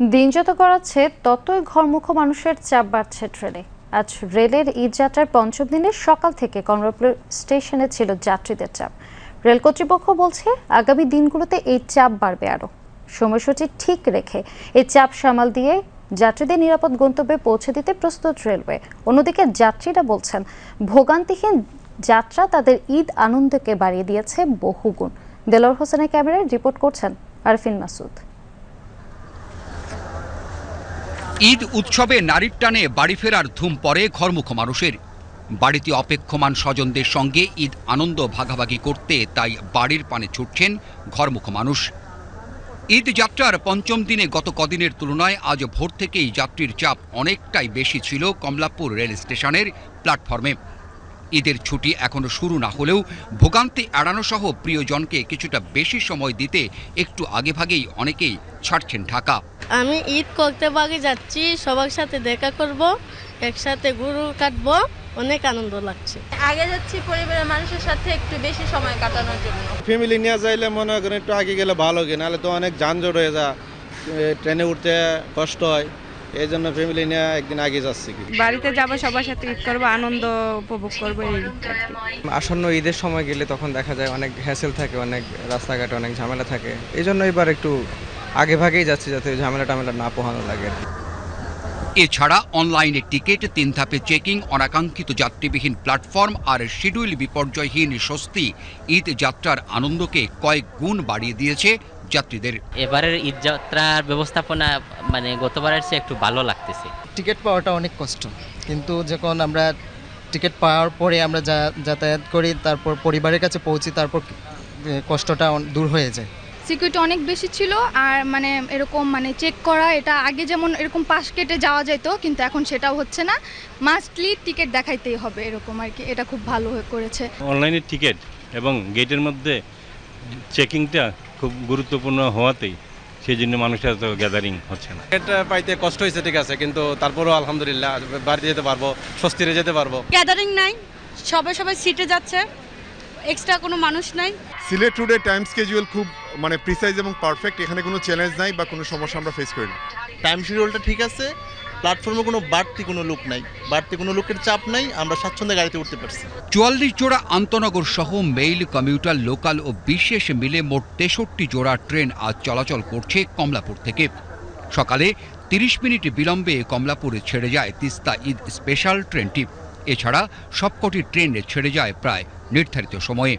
দিন যত গড়াচ্ছে ততই ঘরমুখ মানুষের চাপ বাড়ছে ট্রেনে। আজ রেলের ঈদ যাত্রার পঞ্চম দিনে সকাল থেকে কমলাপুর স্টেশনে ছিল যাত্রীদের চাপ। রেল কর্তৃপক্ষ বলছে, আগামী দিনগুলোতে এই চাপ বাড়বে আরও। সময়সূচি ঠিক রেখে এই চাপ সামাল দিয়ে যাত্রীদের নিরাপদ গন্তব্যে পৌঁছে দিতে প্রস্তুত রেলওয়ে। অন্যদিকে যাত্রীরা বলছেন, ভোগান্তিহীন যাত্রা তাদের ঈদ আনন্দকে বাড়িয়ে দিয়েছে বহুগুণ। দেলোয়ার হোসেনের ক্যামেরায় রিপোর্ট করছেন আরফিন মাসুদ। ঈদ উৎসবে নারীর টানে বাড়ি ফেরার ধুম পড়ে ঘরমুখ মানুষের। বাড়িতে অপেক্ষমান স্বজনদের সঙ্গে ঈদ আনন্দ ভাগাভাগি করতে তাই বাড়ির পানে ছুটছেন ঘরমুখ মানুষ। ঈদ যাত্রার পঞ্চম দিনে গত কদিনের তুলনায় আজ ভোর থেকেই যাত্রীর চাপ অনেকটাই বেশি ছিল কমলাপুর রেল স্টেশনের প্ল্যাটফর্মে। ঈদের ছুটি এখনও শুরু না হলেও ভোগান্তি এড়ানো সহ প্রিয়জনকে কিছুটা বেশি সময় দিতে একটু আগেভাগেই অনেকেই ছাড়ছেন ঢাকা। আমি ঈদ করতে বাগে যাচ্ছি সবার সাথে দেখা করব একসাথে গরু কাটবো অনেক আনন্দ লাগছে। আগে যাচ্ছি পরিবারের মানুষের সাথে একটু বেশি সময় কাটানোর জন্য। ফ্যামিলি নিয়ে যাইলে মনে করেন একটু আগে গেলে ভালো কি নাহলে তো অনেক যানজট হয়ে যায় ট্রেনে উঠতে কষ্ট হয়। এই জন্য ফ্যামিলি নিয়ে একদিন আগে যাচ্ছি কি। বাড়িতে যাব সবার সাথে ঈদ করব আনন্দ উপভোগ করব এই আসন্ন ঈদের সময় গেলে তখন দেখা যায় অনেক হ্যাসেল থাকে অনেক রাস্তাঘাটে অনেক ঝামেলা থাকে। এই জন্য এবার একটু আগে ভাগেই যাচ্ছি যাতে ঝামেলা টামেলা না পোহানো লাগে আর কি। এছাড়া অনলাইনে টিকিট তিন ধাপে চেকিং অনাকাঙ্ক্ষিত যাত্রীবিহীন প্ল্যাটফর্ম আর শিডিউল বিপর্যয়হীন স্বস্তি ঈদ যাত্রার আনন্দকে কয়েক গুণ বাড়িয়ে দিয়েছে যাত্রীদের। এবারের ঈদ যাত্রার ব্যবস্থাপনা মানে গতবারের চেয়ে একটু ভালো লাগতেছে। টিকিট পাওয়াটা অনেক কষ্ট। কিন্তু যখন আমরা টিকিট পাওয়ার পরে আমরা যা যাতায়াত করি তারপর পরিবারের কাছে পৌঁছি তারপর কষ্টটা দূর হয়ে যায়। সিকিউরিটি অনেক বেশি ছিল আর মানে এরকম মানে চেক করা এটা আগে যেমন এরকম পাশ কেটে যাওয়া যেত কিন্তু এখন সেটাও হচ্ছে না। মাস্টলি টিকিট দেখাইতেই হবে এরকম আর কি এটা খুব ভালো হয়ে করেছে। অনলাইনে টিকিট এবং গেটের মধ্যে চেকিংটা খুব গুরুত্বপূর্ণ হওয়াতেই সেই জন্য মানুষের এত গ্যাদারিং হচ্ছে না। এটা পাইতে কষ্ট হয়েছে ঠিক আছে কিন্তু তারপরেও আলহামদুলিল্লাহ বাড়িতে যেতে পারব স্বস্তিরে যেতে পারব। গ্যাদারিং নাই সবাই সবাই সিটে যাচ্ছে। এক্সট্রা কোনো মানুষ নাই। সিলেট রুটের টাইম স্কেজুয়াল খুব মানে প্রিসাইজ এবং পারফেক্ট এখানে কোনো চ্যালেঞ্জ নাই বা কোনো সমস্যা আমরা ফেস করি না টাইম শিডিউলটা ঠিক আছে প্ল্যাটফর্মে কোনো বাড়তি কোনো লোক নাই। বাড়তি কোনো লোকের চাপ নাই আমরা স্বাচ্ছন্দ্যে গাড়িতে উঠতে পারছি। চুয়াল্লিশ জোড়া আন্তনগর সহ মেইল কমিউটার লোকাল ও বিশেষ মিলে মোট তেষট্টি জোড়া ট্রেন আজ চলাচল করছে কমলাপুর থেকে। সকালে তিরিশ মিনিট বিলম্বে কমলাপুরে ছেড়ে যায় তিস্তা ঈদ স্পেশাল ট্রেনটি এছাড়া সবকটি ট্রেন ছেড়ে যায় প্রায় নির্ধারিত সময়ে।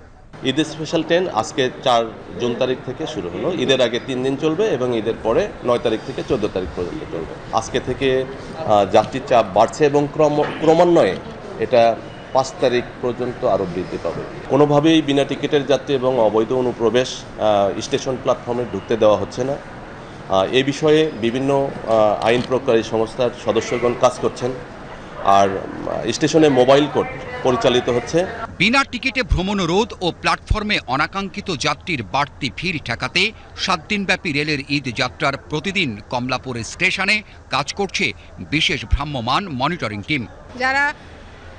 ঈদের স্পেশাল ট্রেন আজকে চার জুন তারিখ থেকে শুরু হলো। ঈদের আগে তিন দিন চলবে এবং ঈদের পরে নয় তারিখ থেকে চোদ্দ তারিখ পর্যন্ত চলবে। আজকে থেকে যাত্রীর চাপ বাড়ছে এবং ক্রম, ক্রমান্বয়ে এটা পাঁচ তারিখ পর্যন্ত আরও বৃদ্ধি পাবে। কোনোভাবেই বিনা টিকিটের যাত্রী এবং অবৈধ অনুপ্রবেশ স্টেশন প্ল্যাটফর্মে ঢুকতে দেওয়া হচ্ছে না। এ বিষয়ে বিভিন্ন আইন প্রকারী সংস্থার সদস্যগণ কাজ করছেন। আর স্টেশনে মোবাইল কোড পরিচালিত হচ্ছে। বিনা টিকিটে ভ্রমণ রোধ ও প্ল্যাটফর্মে অনাকাঙ্ক্ষিত যাত্রীর বাড়তি ভিড় ঠেকাতে সাত দিনব্যাপী রেলের ঈদ যাত্রার প্রতিদিন কমলাপুর স্টেশনে কাজ করছে বিশেষ ভ্রাম্যমান মনিটরিং টিম। যারা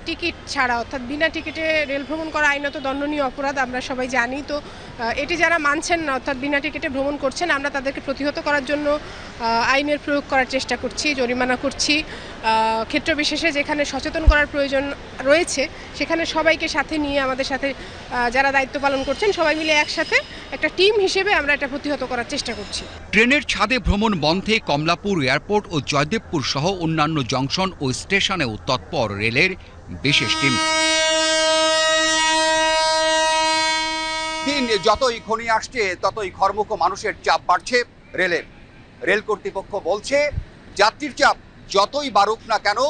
টিকিট ছাড়া, অর্থাৎ বিনা টিকিটে রেল ভ্রমণ করা আইনত দণ্ডনীয় অপরাধ আমরা সবাই জানি। তো এটি যারা মানছেন না, অর্থাৎ বিনা টিকিটে ভ্রমণ করছেন, আমরা তাদেরকে প্রতিহত করার জন্য আইনের প্রয়োগ করার চেষ্টা করছি, জরিমানা করছি। ক্ষেত্র বিশেষে যেখানে সচেতন করার প্রয়োজন রয়েছে, সেখানে সবাইকে সাথে নিয়ে আমাদের সাথে যারা দায়িত্ব পালন করছেন, সবাই মিলে একসাথে একটা টিম হিসেবে আমরা এটা প্রতিহত করার চেষ্টা করছি। ট্রেনের ছাদে ভ্রমণ বন্ধে কমলাপুর এয়ারপোর্ট ও জয়দেবপুর সহ অন্যান্য জংশন ও স্টেশনেও তৎপর রেলের বিশেষ টিম। দিন যতই ঘনিয়ে আসছে ততই ঘরমুখ মানুষের চাপ বাড়ছে রেলের। রেল কর্তৃপক্ষ বলছে যাত্রীর চাপ যতই বাড়ুক না কেন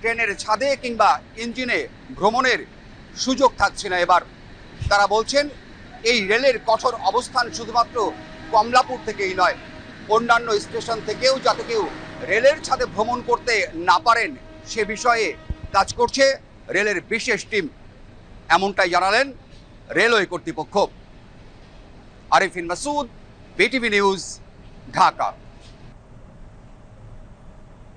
ট্রেনের ছাদে কিংবা ইঞ্জিনে ভ্রমণের সুযোগ থাকছে না এবার। তারা বলছেন এই রেলের কঠোর অবস্থান শুধুমাত্র কমলাপুর থেকেই নয়, অন্যান্য স্টেশন থেকেও যাতে কেউ রেলের ছাদে ভ্রমণ করতে না পারেন, সে বিষয়ে কাজ করছে রেলের বিশেষ টিম। এমনটাই জানালেন রেলওয়ে কর্তৃপক্ষ। Arifin Masud, BTV news, Dhaka.